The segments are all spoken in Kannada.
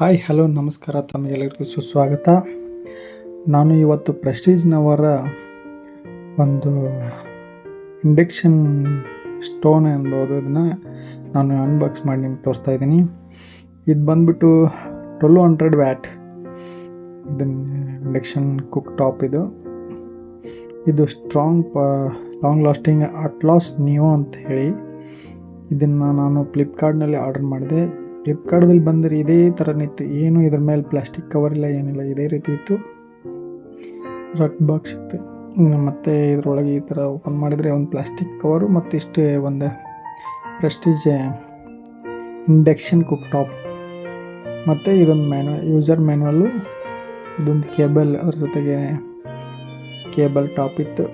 ಹಾಯ್, ಹಲೋ, ನಮಸ್ಕಾರ ತಮಗೆಲ್ಲರಿಗೂ ಸುಸ್ವಾಗತ. ನಾನು ಇವತ್ತು ಪ್ರೆಸ್ಟೀಜ್ನವರ ಒಂದು ಇಂಡಕ್ಷನ್ ಸ್ಟೋನ್ ಅನ್ಬೋದು ಇದನ್ನು ನಾನು ಅನ್ಬಾಕ್ಸ್ ಮಾಡಿ ನಿಮ್ಗೆ ತೋರಿಸ್ತಾ ಇದ್ದೀನಿ. ಇದು ಬಂದ್ಬಿಟ್ಟು ಟ್ವೆಲ್ ಹಂಡ್ರೆಡ್ ವ್ಯಾಟ್ ಇದನ್ನು ಇಂಡಕ್ಷನ್ ಕುಕ್ ಟಾಪ್ ಇದು. ಇದು ಸ್ಟ್ರಾಂಗ್ ಪ ಲಾಂಗ್ ಲಾಸ್ಟಿಂಗ್ ಲಾಸ್ಟ್ ನಿಯೋ ಅಂತ ಹೇಳಿ ಇದನ್ನು ನಾನು ಫ್ಲಿಪ್ಕಾರ್ಟ್ನಲ್ಲಿ ಆರ್ಡರ್ ಮಾಡಿದೆ. ಫ್ಲಿಪ್ಕಾರ್ಟ್ದಲ್ಲಿ ಬಂದರೆ ಇದೇ ಥರನಿತ್ತು ಏನು ಇದ್ರ ಮೇಲೆ ಪ್ಲಾಸ್ಟಿಕ್ ಕವರ್ ಇಲ್ಲ, ಏನಿಲ್ಲ, ಇದೇ ರೀತಿ ಇತ್ತು. ರಟ್ ಬಾಕ್ಸ್ ಇತ್ತು. ಮತ್ತು ಇದರೊಳಗೆ ಈ ಥರ ಓಪನ್ ಮಾಡಿದರೆ ಒಂದು ಪ್ಲಾಸ್ಟಿಕ್ ಕವರು ಮತ್ತು ಇಷ್ಟೇ ಒಂದು ಪ್ರೆಸ್ಟೀಜ್ ಇಂಡಕ್ಷನ್ ಕುಕ್ ಟಾಪ್ ಮತ್ತು ಇದೊಂದು ಮ್ಯಾನ್ಯು ಯೂಸರ್ ಮ್ಯಾನ್ಯಲ್ಲು ಇದೊಂದು ಕೇಬಲ್ ಅದ್ರ ಜೊತೆಗೆ ಕೇಬಲ್ ಟಾಪ್ ಇತ್ತು.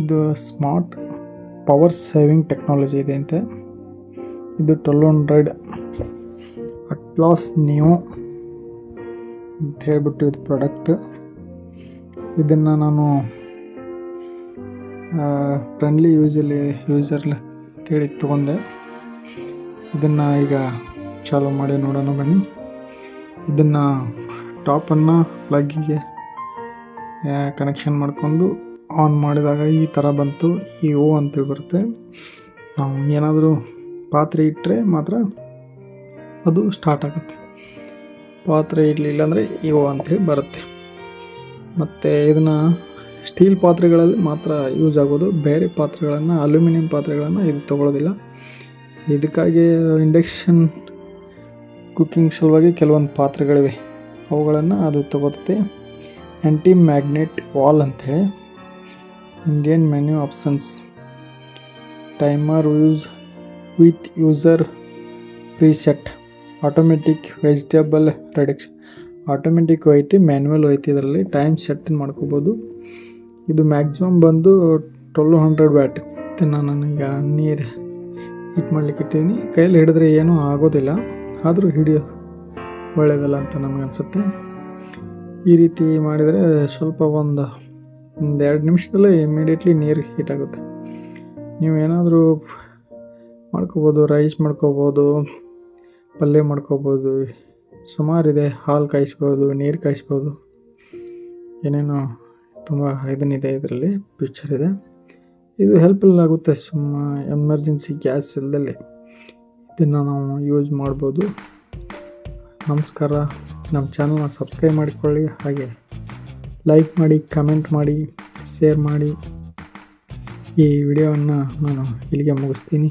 ಇದು ಸ್ಮಾರ್ಟ್ ಪವರ್ ಸೇವಿಂಗ್ ಟೆಕ್ನಾಲಜಿ ಇದೆ ಅಂತೆ. ಇದು ಟ್ವೆಲ್ ಹಂಡ್ರೆಡ್ ಅಟ್ಲಾಸ್ ನ್ಯೂ ಅಂತ ಹೇಳ್ಬಿಟ್ಟು ಇದು ಪ್ರಾಡಕ್ಟ್ ಇದನ್ನು ನಾನು ಫ್ರೆಂಡ್ಲಿ ಯೂಸಲ್ಲಿ ಯೂಸರ್ಲಿ ಕೇಳಿ ತೊಗೊಂಡೆ. ಇದನ್ನು ಈಗ ಚಾಲೂ ಮಾಡಿ ನೋಡೋಣ ಬನ್ನಿ. ಇದನ್ನು ಟಾಪನ್ನು ಪ್ಲಗ್ಗಿಗೆ ಕನೆಕ್ಷನ್ ಮಾಡ್ಕೊಂಡು ಆನ್ ಮಾಡಿದಾಗ ಈ ಥರ ಬಂತು, ಈ ಓ ಅಂತೇಳಿ ಬರುತ್ತೆ. ನಾವು ಏನಾದರೂ ಪಾತ್ರೆ ಇಟ್ಟರೆ ಮಾತ್ರ ಅದು ಸ್ಟಾರ್ಟ್ ಆಗುತ್ತೆ. ಪಾತ್ರೆ ಇಡಲಿಲ್ಲ ಅಂದರೆ ಇವೋ ಅಂಥೇಳಿ ಬರುತ್ತೆ. ಮತ್ತು ಇದನ್ನು ಸ್ಟೀಲ್ ಪಾತ್ರೆಗಳಲ್ಲಿ ಮಾತ್ರ ಯೂಸ್ ಆಗೋದು. ಬೇರೆ ಪಾತ್ರೆಗಳನ್ನು ಅಲ್ಯೂಮಿನಿಯಂ ಪಾತ್ರೆಗಳನ್ನು ಇದು ತೊಗೊಳ್ಳೋದಿಲ್ಲ ಇದಕ್ಕಾಗಿ ಇಂಡಕ್ಷನ್ ಕುಕ್ಕಿಂಗ್ ಸಲುವಾಗಿ ಕೆಲವೊಂದು ಪಾತ್ರೆಗಳಿವೆ. ಅವುಗಳನ್ನು ಅದು ತಗೋತೈತೆ. ಆ್ಯಂಟಿ ಮ್ಯಾಗ್ನೆಟ್ ವಾಲ್ ಅಂಥೇಳಿ Indian menu options timer use with user preset automatic vegetable reduction automatic ಐತಿ ಮ್ಯಾನ್ಯಲ್ ಐತಿ, ಇದರಲ್ಲಿ ಟೈಮ್ ಸೆಟ್ ಮಾಡ್ಕೋಬೋದು. ಇದು ಮ್ಯಾಕ್ಸಿಮಮ್ ಬಂದು ಟ್ವೆಲ್ ಹಂಡ್ರೆಡ್ ಮತ್ತು ನಾನು ನನಗೆ ನೀರು ಹೀಟ್ ಮಾಡ್ಲಿಕ್ಕೆ ಕೈಯಲ್ಲಿ ಹಿಡಿದ್ರೆ ಏನೂ ಆಗೋದಿಲ್ಲ. ಆದರೂ ಹಿಡಿಯೋದು ಒಳ್ಳೆಯದಲ್ಲ ಅಂತ ನಮಗೆ ಅನಿಸುತ್ತೆ. ಈ ರೀತಿ ಮಾಡಿದರೆ ಸ್ವಲ್ಪ ಒಂದು ಒಂದು ಎರಡು ನಿಮಿಷದಲ್ಲೇ ಇಮಿಡಿಯೇಟ್ಲಿ ನೀರು ಹೀಟ್ ಆಗುತ್ತೆ. ನೀವು ಏನಾದರೂ ಮಾಡ್ಕೋಬೋದು ರೈಸ್ ಮಾಡ್ಕೋಬೋದು, ಪಲ್ಯ ಮಾಡ್ಕೋಬೋದು ಸುಮಾರಿದೆ ಹಾಲು ಕಾಯಿಸ್ಬೋದು, ನೀರು ಕಾಯಿಸ್ಬೋದು. ಏನೇನೋ ತುಂಬ ಇದನ್ನಿದೆ ಇದರಲ್ಲಿ ಪಿಕ್ಚರ್ ಇದೆ. ಇದು ಹೆಲ್ಪ್ಫುಲ್ ಆಗುತ್ತೆ ಸುಮ್ಮ ಎಮರ್ಜೆನ್ಸಿ ಗ್ಯಾಸ್ ಇಲ್ಲದಲ್ಲಿ ಇದನ್ನು ನಾವು ಯೂಸ್ ಮಾಡ್ಬೋದು. ನಮಸ್ಕಾರ. ನಮ್ಮ ಚಾನಲ್ನ ಸಬ್ಸ್ಕ್ರೈಬ್ ಮಾಡಿಕೊಳ್ಳಿ. ಹಾಗೆ ಲೈಕ್ ಮಾಡಿ ಕಮೆಂಟ್ ಮಾಡಿ ಶೇರ್ ಮಾಡಿ. ಈ ವಿಡಿಯೋವನ್ನು ನಾನು ಇಲ್ಲಿಗೆ ಮುಗಿಸ್ತೀನಿ.